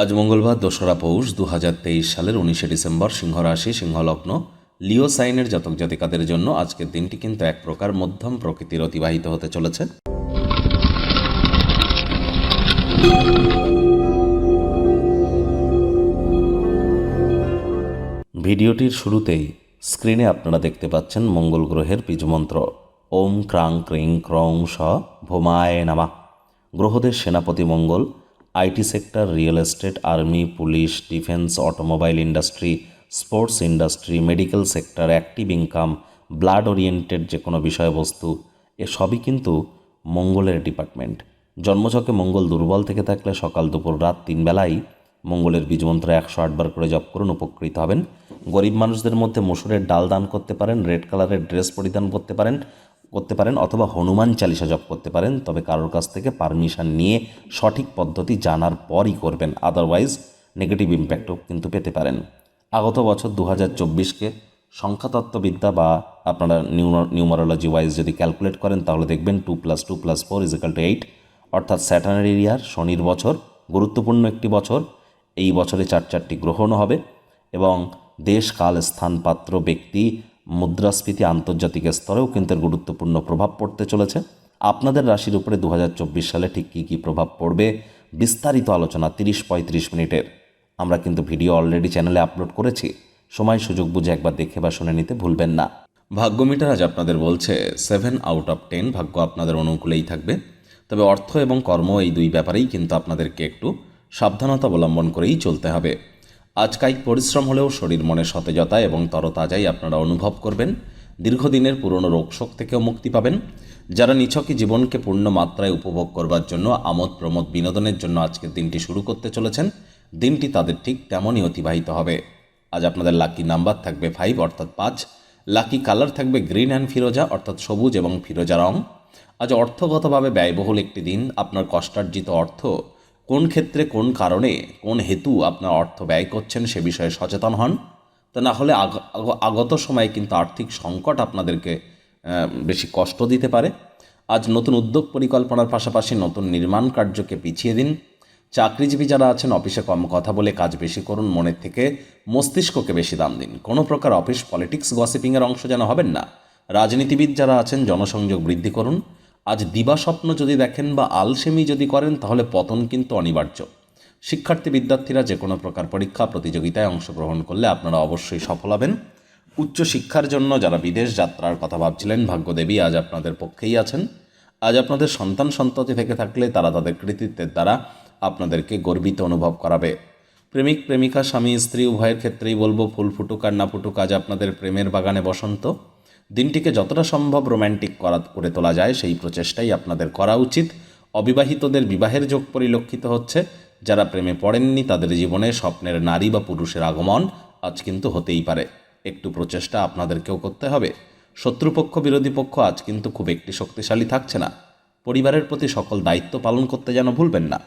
আজ মঙ্গলবার দোসরা পৌষ দু হাজার তেইশ সালের উনিশে ডিসেম্বর সিংহ রাশি সিংহলগ্ন। লিও সাইনের জাতক জাতিকাদের জন্য আজকের দিনটি কিন্তু এক প্রকার মধ্যম প্রকৃতির অতিবাহিত হতে চলেছে। ভিডিওটির শুরুতেই স্ক্রিনে আপনারা দেখতে পাচ্ছেন মঙ্গল গ্রহের বীজমন্ত্র। ওম ক্রাং ক্রিং ক্রং স ভোমায় নামা। গ্রহদের সেনাপতি Mangal IT sector, real estate, army, police, defence, automobile industry, sports industry, medical sector, active income, blood oriented যে কোনো বিষয়বস্তু, এ সবই কিন্তু মঙ্গলের ডিপার্টমেন্ট। জন্মছকে মঙ্গল দুর্বল থেকে থাকলে সকাল দুপুর রাত তিন বেলাই মঙ্গলের বীজমন্ত্র একশো আটবার করে জপ করুন, উপকৃত হবেন। গরিব মানুষদের মধ্যে মসুরের ডাল দান করতে পারেন, রেড কালারের ড্রেস পরিধান করতে পারেন করতে পারেন অথবা হনুমান চালিসা জপ করতে পারেন, তবে কারোর কাছ থেকে পারমিশন নিয়ে সঠিক পদ্ধতি জানার পরই করবেন আদারওয়াইজ নেগেটিভ ইম্প্যাক্টও কিন্তু পেতে পারেন। আগত বছর দু হাজার চব্বিশকে সংখ্যাতত্ত্ববিদ্যা বা আপনারা নিউমারোলজি ওয়াইজ যদি ক্যালকুলেট করেন, তাহলে দেখবেন two plus two plus four equal to eight অর্থাৎ স্যাটার্নের এরিয়ার শনির বছর, গুরুত্বপূর্ণ একটি বছর, এই বছরে চার চারটি গ্রহণও হবে এবং দেশ, কাল স্থান পাত্র ব্যক্তি মুদ্রাস্ফীতি আন্তর্জাতিক স্তরেও কিন্তু গুরুত্বপূর্ণ প্রভাব পড়তে চলেছে। আপনাদের রাশির উপরে দু হাজার চব্বিশ সালে ঠিক কী কী প্রভাব পড়বে বিস্তারিত আলোচনা তিরিশ পঁয়ত্রিশ মিনিটের। আমরা কিন্তু ভিডিও অলরেডি চ্যানেলে আপলোড করেছি। সময় সুযোগ বুঝে একবার দেখে বা শুনে নিতে ভুলবেন না। ভাগ্য মিটার আজ আপনাদের বলছে সেভেন আউট অফ টেন ভাগ্য আপনাদের অনুকূলেই থাকবে। তবে অর্থ এবং কর্ম এই দুই ব্যাপারেই কিন্তু আপনাদেরকে একটু সাবধানতা অবলম্বন করেই চলতে হবে। আজ কায়িক পরিশ্রম হলেও শরীর মনে সতেজতা এবং তরতাজাই আপনারা অনুভব করবেন। দীর্ঘদিনের পুরনো রোগশোক থেকেও মুক্তি পাবেন। যারা নিছকই জীবনকে পূর্ণ মাত্রায় উপভোগ করবার জন্য আমোদ প্রমোদ বিনোদনের জন্য আজকের দিনটি শুরু করতে চলেছেন, দিনটি তাদের ঠিক তেমনই অতিবাহিত হবে। আজ আপনাদের লাকি নাম্বার থাকবে ফাইভ অর্থাৎ পাঁচ। লাকি কালার থাকবে গ্রিন অ্যান্ড ফিরোজা, অর্থাৎ সবুজ এবং ফিরোজা রং। আজ অর্থগতভাবে ব্যয়বহুল একটি দিন। আপনার কষ্টার্জিত অর্থ কোন ক্ষেত্রে কোন কারণে কোন হেতু আপনার অর্থ ব্যয় করছেন সে বিষয়ে সচেতন হন? তা না হলে আগ- আগ- আগত সময়ে কিন্তু আর্থিক সংকট আপনাদেরকে বেশি কষ্ট দিতে পারে। আজ নতুন উদ্যোগ পরিকল্পনার পাশাপাশি নতুন নির্মাণ কার্যকে পিছিয়ে দিন। চাকরিজীবী যারা আছেন, অফিসে কম কথা বলে কাজ বেশি করুন, মনের থেকে মস্তিষ্ককে বেশি দাম দিন। কোনো প্রকার অফিস পলিটিক্স গসিপিংয়ের অংশ যেন হবেন না। রাজনীতিবিদ যারা আছেন, জনসংযোগ বৃদ্ধি করুন। আজ দিবা স্বপ্ন যদি দেখেন বা আলসেমি যদি করেন, তাহলে পতন কিন্তু অনিবার্য। শিক্ষার্থী বিদ্যার্থীরা যে কোনো প্রকার পরীক্ষা, প্রতিযোগিতায় অংশগ্রহণ করলে আপনারা অবশ্যই সফল হবেন। উচ্চ শিক্ষার জন্য যারা বিদেশ যাত্রার কথা ভাবছিলেন, ভাগ্যদেবী আজ আপনাদের পক্ষেই আছেন। আজ আপনাদের সন্তান সন্ততি থেকে থাকলে তারা তাদের কৃতিত্বের দ্বারা আপনাদেরকে গর্বিত অনুভব করাবে। প্রেমিক, প্রেমিকা, স্বামী, স্ত্রী, উভয়ের ক্ষেত্রেই বলব, ফুল ফুটুক আর না ফুটুক, আজ আপনাদের প্রেমের বাগানে বসন্ত। দিনটিকে যতটা সম্ভব রোম্যান্টিক করা, করে তোলা যায়, সেই প্রচেষ্টাই আপনাদের করা উচিত। অবিবাহিতদের বিবাহের যোগ পরিলক্ষিত হচ্ছে। যারা প্রেমে পড়েননি, তাদের জীবনে স্বপ্নের নারী বা পুরুষের আগমন আজ কিন্তু হতেই পারে। একটু প্রচেষ্টা আপনাদেরকেও করতে হবে। শত্রুপক্ষ, বিরোধী পক্ষ আজ কিন্তু খুব একটি শক্তিশালী থাকছে না। পরিবারের প্রতি সকল দায়িত্ব পালন করতে যেন ভুলবেন না।